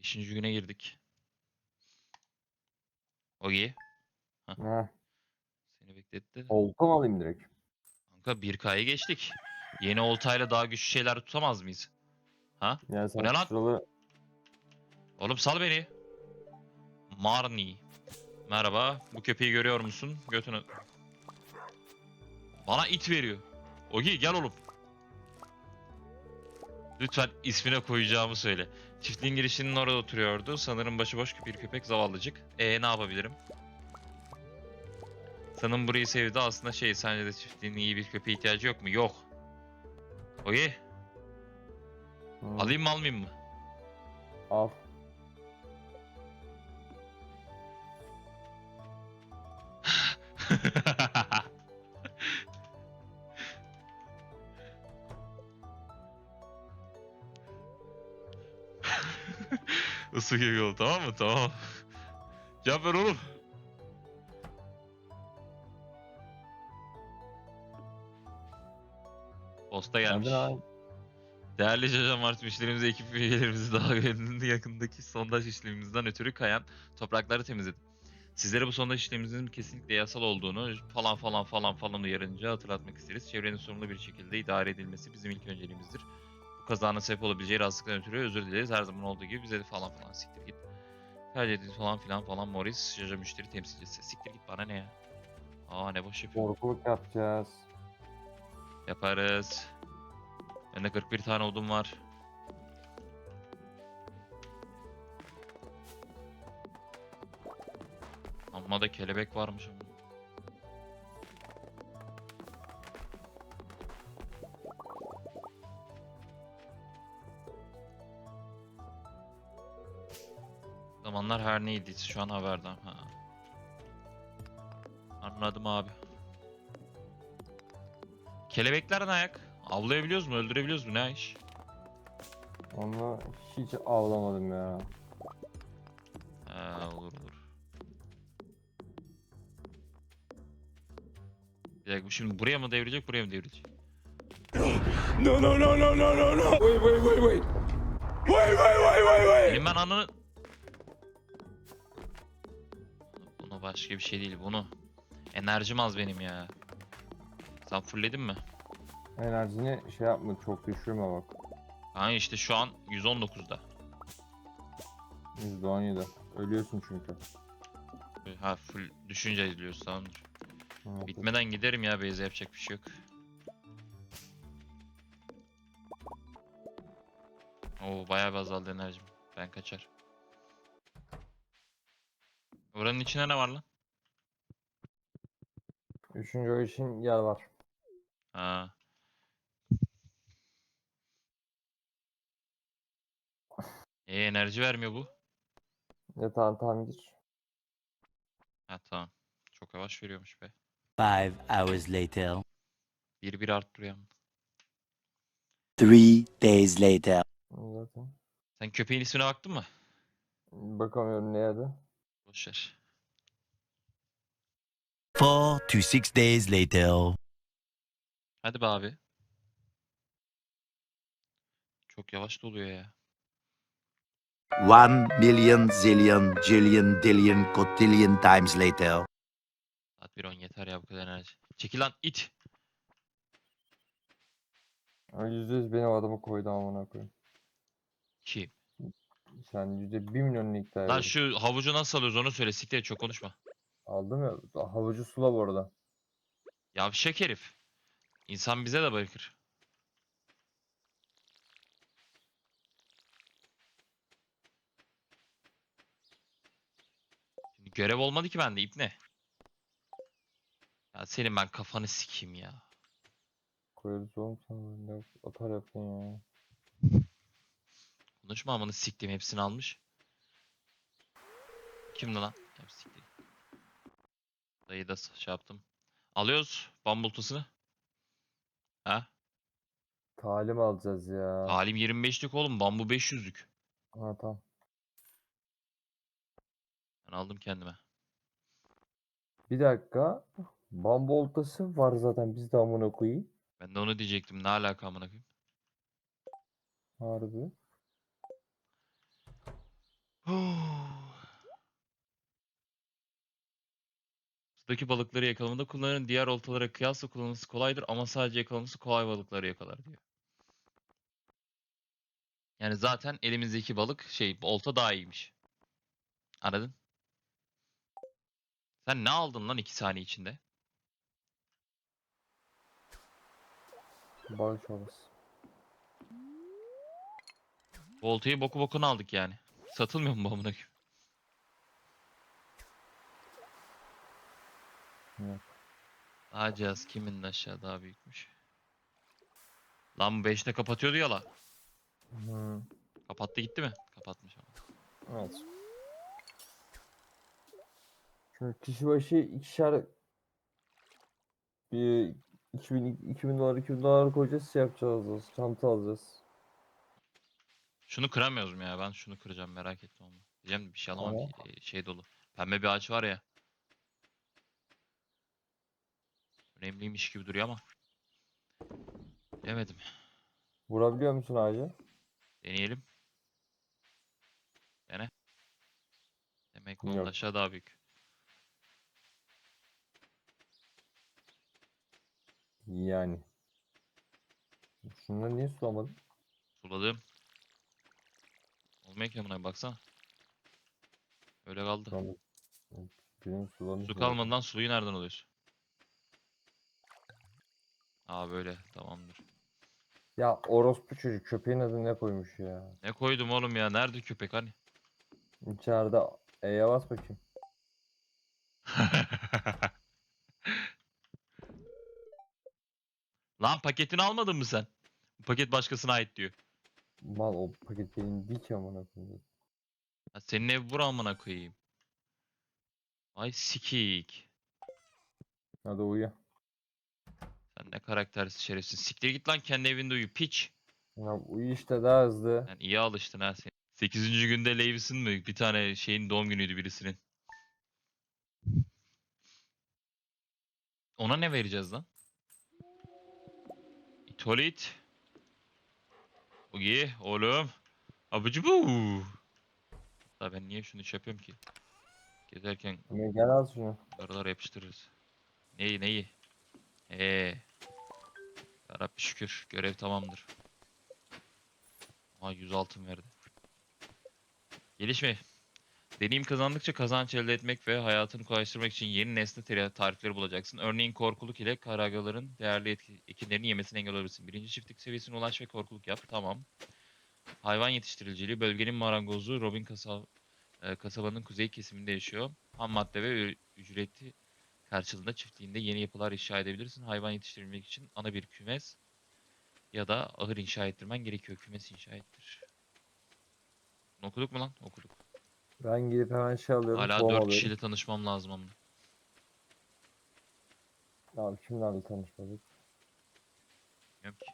Beşinci güne girdik. Ogi. Heh. Seni bekletti. Olta mı alayım direkt? Kanka 1K'yı geçtik. Yeni oltayla daha güçlü şeyler tutamaz mıyız? Ha? Yani sen ne lan? şuraları Oğlum sal beni. Marni. Merhaba. Bu köpeği görüyor musun? Götünü. Bana it veriyor. Ogi gel oğlum. Lütfen ismine koyacağımı söyle. Çiftliğin girişinin orada oturuyordu. Sanırım başıboş bir köpek zavallıcık. E ne yapabilirim? Sanırım burayı sevdi. Aslında şey sence de çiftliğin iyi bir köpeğe ihtiyacı yok mu? Yok. Hı, alayım mı almayayım mı? al. Isı geliyor tamam mı? Tamam. Cevap ver oğlum. Posta gelmiş. Değerli Caca Mart müşterimize ekip üyelerimizi daha gönüllü yakındaki sondaj işlemimizden ötürü kayan toprakları temizledim. Sizlere bu sondaj işlemimizin kesinlikle yasal olduğunu falan falan falan falan uyarınca hatırlatmak isteriz. Çevrenin sorumlu bir şekilde idare edilmesi bizim ilk önceliğimizdir. Kazanın sebep olabileceği rahatsızlıktan ötürü özür dileriz. Her zaman olduğu gibi bize de falan falan siktir git. Tercih edildi falan filan falan Morris Caca müşteri temsilcisi. Siktir git bana ne ya. Aa ne boş yapıyor. Korkuluk yapacağız. Yaparız. Bende 41 tane odun var. Amma da kelebek varmış ama. Zamanlar her neydi şu an haberdar. Ha. Anladım abi. Kelebekler ne ayak? Avlayabiliyoruz mu? Öldürebiliyoruz mu? Ne iş? Onu hiç avlamadım ya. Ha, olur olur. Bir dakika bu şimdi buraya mı devrilecek buraya mı devrilecek? No, no, no, no, no, no, no. Wait, wait, wait, wait. Wait, wait, wait, wait, wait. Benim ben ananı... başka bir şey değil bunu. Enerjim az benim ya. Sen fullledin mi? Enerjini şey yapma çok düşürme bak. Ha işte şu an 119'da. %17. Ölüyorsun çünkü. Ha full düşünce izliyoruz tamamdır. Evet. Bitmeden giderim ya Beyza yapacak bir şey yok. Oo bayağı bir azaldı enerjim. Ben kaçar. Oranın içinde ne var lan? Üçüncü o için yer var. Ha. E enerji vermiyor bu. Yatağın tamam gir. Ha tamam. Çok yavaş veriyormuş be. Five hours later. Bir bir arttırıyor ama. Three days later. Zaten. Sen köpeğin ismine baktın mı? Bakamıyorum ne adı? Boşver. Four to six days later. Hadi be abi. Çok yavaş doluyor ya. One million zillion jillion dillion cotillion times later. Saat 1.10 yeter ya bu kadar enerji. Çekil lan it. Ama Yüzde yüz benim adamı koydu amına koyayım. Kim? Sen yüzde bir milyon iddia Lan verdin. şu havucu nasıl alıyoruz onu söyle. Siktir et, çok konuşma. Aldım ya. Havucu sula bu arada. Yavşak herif. İnsan bize de bırakır. Şimdi görev olmadı ki bende ipne. Ya senin ben kafanı sikeyim ya. Koyarız oğlum sen ne atar yaptın ya. Konuşma amanı siktim hepsini almış. Kimdi lan? Hep siktim. Dayı da şey yaptım. Alıyoruz bambultusunu. Ha? Talim alacağız ya. Talim 25'lik oğlum bambu 500'lük. Ha tamam. Ben aldım kendime. Bir dakika. Bambu oltası var zaten bizde amına koyayım. Ben de onu diyecektim. Ne alaka amına koyayım? Harbi. Sudaki balıkları yakalamada kullanırın. Diğer oltalara kıyasla kullanılması kolaydır ama sadece yakalaması kolay balıkları yakalar diyor. Yani zaten elimizdeki balık şey olta daha iyiymiş. Anladın? Sen ne aldın lan 2 saniye içinde? Barış olası. Bu oltayı boku bokuna aldık yani. Satılmıyor mu bu amına koyayım? Cihaz kimin aşağı daha büyükmüş. Lan bu 5'te kapatıyordu ya la. Hı. Kapattı gitti mi? Kapatmış ama. Evet. Şimdi kişi başı ikişer bir 2000 2000 dolar 2000 dolar koyacağız şey yapacağız. Çanta alacağız. Şunu kıramıyoruz mu ya? Ben şunu kıracağım merak ettim onu. Diyeceğim bir şey alamam Tamam. e, Şey dolu. Pembe bir ağaç var ya. Önemliymiş gibi duruyor ama. Demedim. Vurabiliyor musun ağacı? Deneyelim. Dene. Demek Yok. onun aşağı daha büyük. Yani. Şunları niye sulamadın? Suladım. Olmuyor ki amına baksana. Öyle kaldı. Tamam. Benim sulanmış. Su kalmadan suyu nereden alıyorsun? Aa böyle tamamdır. Ya orospu çocuk köpeğin adını ne koymuş ya? Ne koydum oğlum ya? Nerede köpek hani? İçeride E'ye bas bakayım. Lan paketini almadın mı sen? Bu paket başkasına ait diyor. Mal o paket benim değil ki amına koyayım. Ha, senin ev bura amına koyayım. Ay sikik. Hadi uyu. Sen ne karaktersiz şerefsiz. Siktir git lan kendi evinde uyu piç. Ya uyu işte daha hızlı. Sen iyi alıştın ha sen. 8. günde Levis'in mi? Bir tane şeyin doğum günüydü birisinin. Ona ne vereceğiz lan? İtolit. Ugi oğlum. Abıcı bu. Da ben niye şunu şey yapıyorum ki? Gezerken Ömer gel al şunu. Aralara yapıştırırız. Neyi neyi? Eee. Yarabbi şükür görev tamamdır. Aha 100 altın verdi. Gelişme. Deneyim kazandıkça kazanç elde etmek ve hayatını kolaylaştırmak için yeni nesne tarifleri bulacaksın. Örneğin korkuluk ile karagaların değerli ekinlerini yemesine engel olabilirsin. Birinci çiftlik seviyesine ulaş ve korkuluk yap. Tamam. Hayvan yetiştiriciliği. Bölgenin marangozu Robin kasa e, kasabanın kuzey kesiminde yaşıyor. Ham madde ve ücreti karşılığında çiftliğinde yeni yapılar inşa edebilirsin. Hayvan yetiştirebilmek için ana bir kümes ya da ahır inşa ettirmen gerekiyor. Kümes inşa ettir. Okuduk mu lan? Okuduk. Ben gidip hemen şey alıyorum. Hala tohum 4 alıyorum. kişiyle tanışmam lazım ama. Abi kimlerle tanışmadık? Bilmiyorum ki.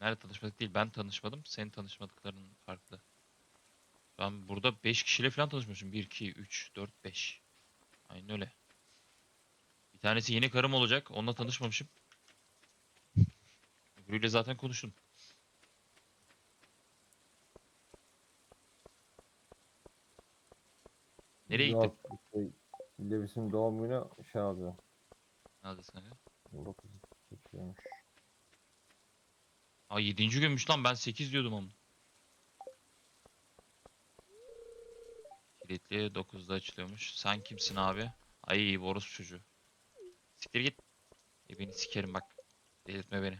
Nerede tanışmadık değil. Ben tanışmadım. Senin tanışmadıkların farklı. Ben burada 5 kişiyle falan tanışmışım. 1, 2, 3, 4, 5. Aynen öyle. Bir tanesi yeni karım olacak. Onunla tanışmamışım. Öbürüyle zaten konuştum. Nereye gittin? Yok, Şey, Levis'in doğum günü şey alıyor. Neredesin kanka? 9 geçiyormuş. Aa 7. günmüş lan ben 8 diyordum ama. Kilitli 9'da açılıyormuş. Sen kimsin abi? Ay Boros çocuğu. Siktir git. E beni sikerim bak. Delirtme beni.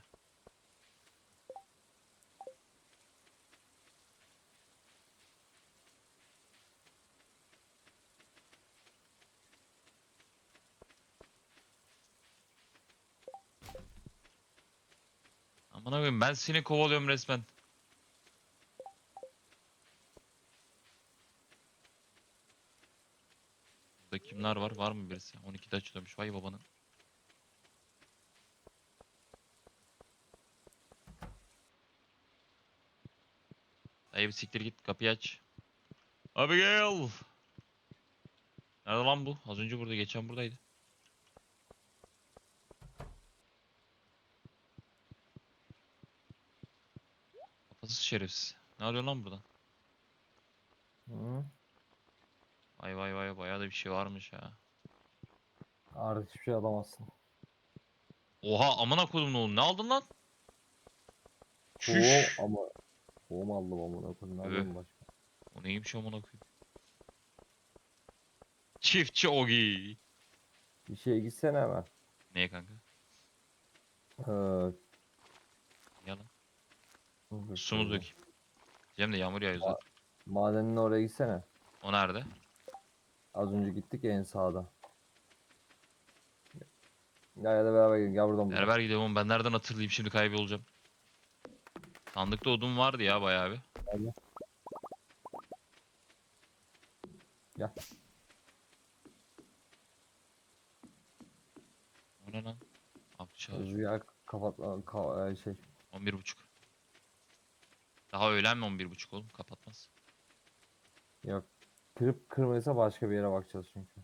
Aman abim ben seni kovalıyorum resmen. Burada kimler var? Var mı birisi? 12'de açılıyormuş. Vay babanın. Dayı bir siktir git. Kapıyı aç. Abigail! Nerede lan bu? Az önce burada. Geçen buradaydı. Kafasız şerefsiz. Ne arıyor lan burada? Hı? Vay vay vay bayağı da bir şey varmış ha. Artık hiçbir şey alamazsın. Oha amına koydum ne oldu? Ne aldın lan? Çüş. ama tohum aldım amına koyayım. Ne Evet. yapayım başka? O neymiş amına koyayım? Çiftçi Ogi. Bir şeye gitsene hemen. Neye kanka? Ee. Dur Su mu şurada. dökeyim? Cem de yağmur yağıyor zaten. Madenin oraya gitsene. O nerede? Az önce gittik ya en sağda. Ya ya da beraber gidelim. Gel buradan. Beraber gidelim oğlum ben nereden hatırlayayım şimdi kaybolacağım. Sandıkta odun vardı ya bayağı bir. Hadi. Gel. O ne lan? Akçalar. Rüzgar kapat ka- şey. 11.30. Daha öğlen mi 11.30 oğlum? Kapatmaz. Yok. Kırıp kırmadıysa başka bir yere bakacağız çünkü.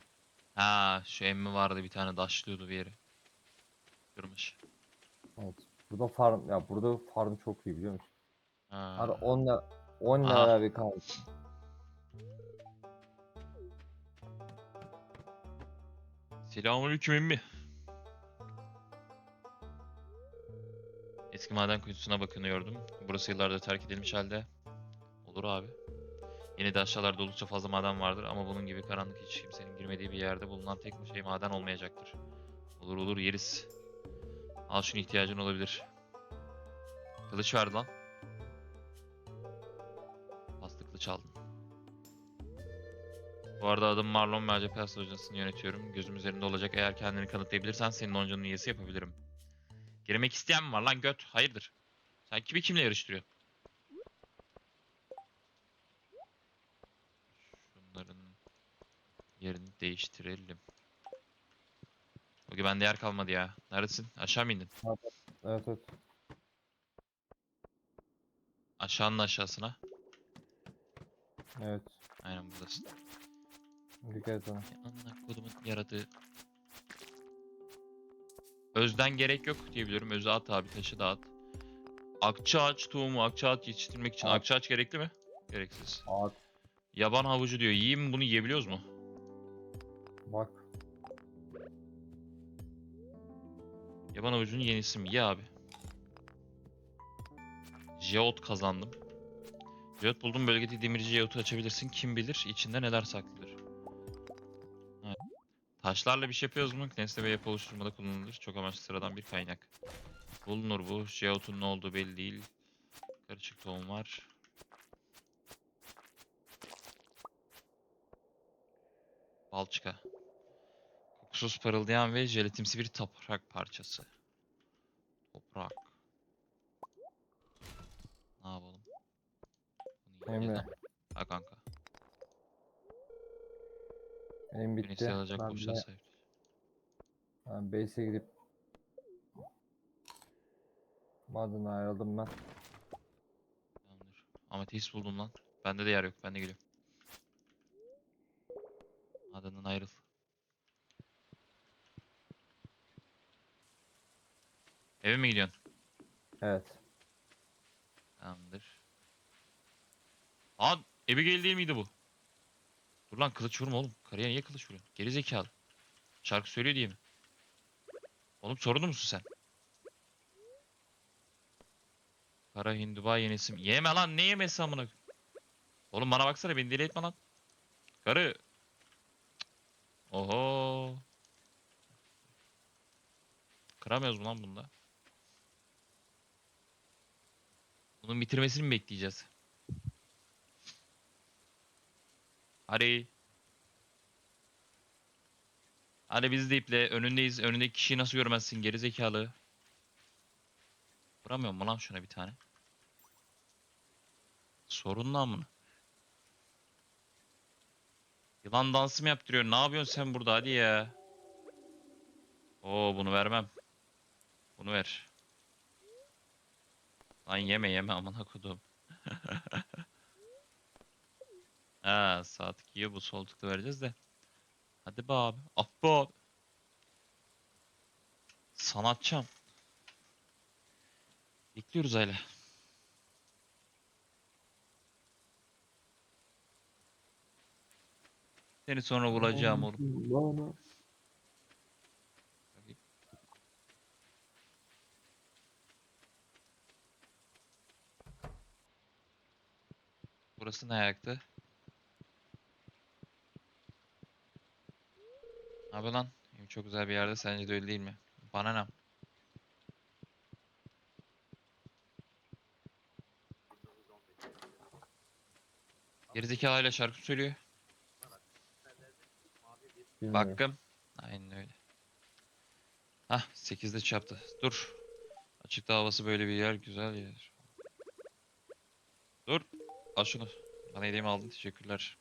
Ha şu emmi vardı bir tane daşlıyordu bir yere. Kırmış. Evet. Burada farm ya burada farm çok iyi biliyor musun? Ha. Abi 10 lira 10 Aha. lira bir kaldı. Selamünaleyküm emmi. Eski maden kuyusuna bakınıyordum. Burası yıllardır terk edilmiş halde. Olur abi. Yeni de aşağılarda oldukça fazla maden vardır ama bunun gibi karanlık hiç kimsenin girmediği bir yerde bulunan tek bir şey maden olmayacaktır. Olur olur yeriz. Al şunu ihtiyacın olabilir. Kılıç verdi lan. Bastı kılıç aldın. Bu arada adım Marlon Acep Piyasa Hocası'nı yönetiyorum. Gözüm üzerinde olacak. Eğer kendini kanıtlayabilirsen senin loncanın üyesi yapabilirim. Girmek isteyen mi var lan göt? Hayırdır? Sen kimi kimle yarıştırıyorsun? Şunların yerini değiştirelim. Bugün bende yer kalmadı ya. Neredesin? Aşağı mı indin? Evet evet. Aşağının aşağısına. Evet. Aynen buradasın. Dikkat et ona. Ya Amına kodumun yaradığı. Özden gerek yok diye biliyorum. Özü at abi taşı da at. Akça ağaç tohumu, akça ağaç yetiştirmek için At. akça ağaç gerekli mi? Gereksiz. At. Yaban havucu diyor. Yiyeyim bunu yiyebiliyoruz mu? Bak. Yaban havucunun yenisi mi? Ye abi. Jeot kazandım. Jeot buldum bölgede demirci Jeot'u açabilirsin. Kim bilir içinde neler saklıdır. Taşlarla bir şey yapıyoruz mu? Nesne ve yapı oluşturmada kullanılır. Çok amaçlı sıradan bir kaynak. Bulunur bu. Jeot'un ne olduğu belli değil. Karışık tohum var. Balçıka. Kokusuz parıldayan ve jelatimsi bir toprak parçası. Toprak. Ne yapalım? Bunu Emre. Ha kanka. Beni bitti. alacak Ben, boşluğa de, sahip. ben base'e gidip Madene ayrıldım ben. Tamamdır. Ametist buldum lan. Bende de yer yok. Ben de geliyorum. Adından ayrıl. Eve mi gidiyorsun? Evet. Tamamdır. Aa Abigail değil miydi bu? Dur lan kılıç vurma oğlum. Karıya niye kılıç vuruyorsun? Geri zekalı. Şarkı söylüyor diye mi? Oğlum sorunu musun sen? Kara Hinduba yenisi mi? Yeme lan ne yemesi amına? Oğlum bana baksana beni deli etme lan. Karı. Oho. Kıramıyoruz mu lan bunda? Bunun bitirmesini mi bekleyeceğiz? Hadi. Hadi biz de iple önündeyiz. Önündeki kişiyi nasıl görmezsin geri zekalı. Vuramıyor mu lan şuna bir tane? Sorun lan bunu. Yılan dansı mı yaptırıyor? Ne yapıyorsun sen burada? Hadi ya. Oo bunu vermem. Bunu ver. Lan yeme yeme amına kodum. ha sağ tık yiyor bu sol tıkla vereceğiz de. Hadi be abi. Ah be abi. Sanatçım. Bekliyoruz hala. Seni sonra vuracağım oğlum. Bana. Burası ne ayaktı? Abi lan. Çok güzel bir yerde. Sence de öyle değil mi? Bana ne? Gerizekalıyla şarkı söylüyor. Bilmiyorum. Bakkım. Aynen öyle. Hah 8'de çarptı. Dur. Açıkta havası böyle bir yer güzel yer. Dur. Al şunu. Bana hediyemi aldın. Teşekkürler.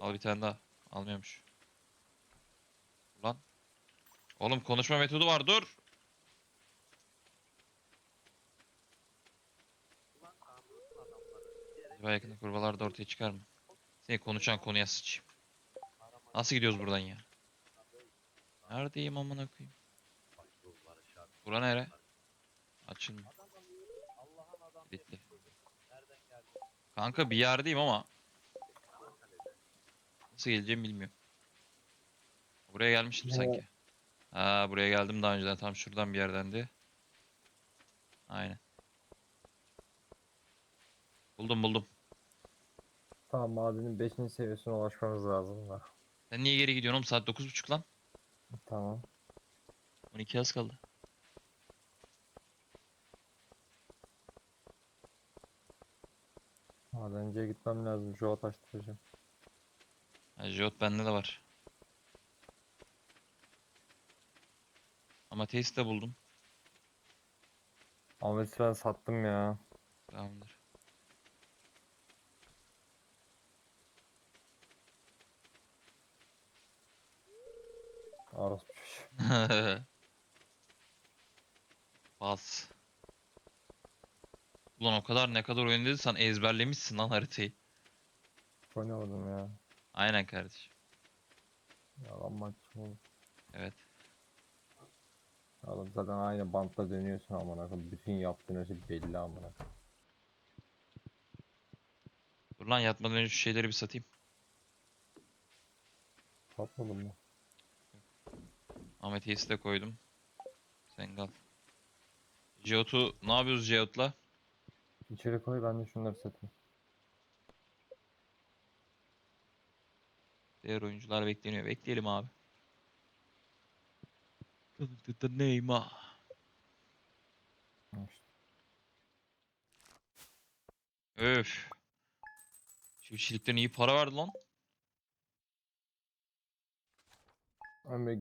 Al bir tane daha. Almıyormuş. Oğlum konuşma metodu var. Dur. Acaba yakında kurbalar da ortaya çıkar mı? Seni konuşan konuya sıçayım. Nasıl gidiyoruz buradan ya? Neredeyim amına koyayım? Bura nere? Açılmıyor. Kilitli. Kanka bir yerdeyim ama nasıl geleceğimi bilmiyorum. Buraya gelmiştim Ne? sanki. Ha buraya geldim daha önceden tam şuradan bir yerdendi. Aynen. Buldum buldum. Tamam madenin 5. seviyesine ulaşmamız lazım da. Sen niye geri gidiyorsun oğlum? Saat 9.30 lan. Tamam. 12 az kaldı. Madenciye gitmem lazım. Şu taştıracağım. Ha, Jot bende de var. Ama test de buldum. Ahmet ben sattım ya. Tamamdır. Çocuğu. Bas. Ulan o kadar ne kadar oynadıysan ezberlemişsin lan haritayı. Oynamadım ya. Aynen kardeşim. Yalan maç oğlum. Evet. Oğlum zaten aynı bantla dönüyorsun amına koyayım. Bütün yaptığın şey belli amına koyayım. Dur lan yatmadan önce şu şeyleri bir satayım. Satmadın mı? Ahmet Yes'i de koydum. Sen kal. Jot'u ne yapıyoruz Jot'la? İçeri koy ben de şunları satayım. Diğer oyuncular bekleniyor. Bekleyelim abi. Neymar. İşte. Öf. Çiftçilikten iyi para verdi lan. Ömre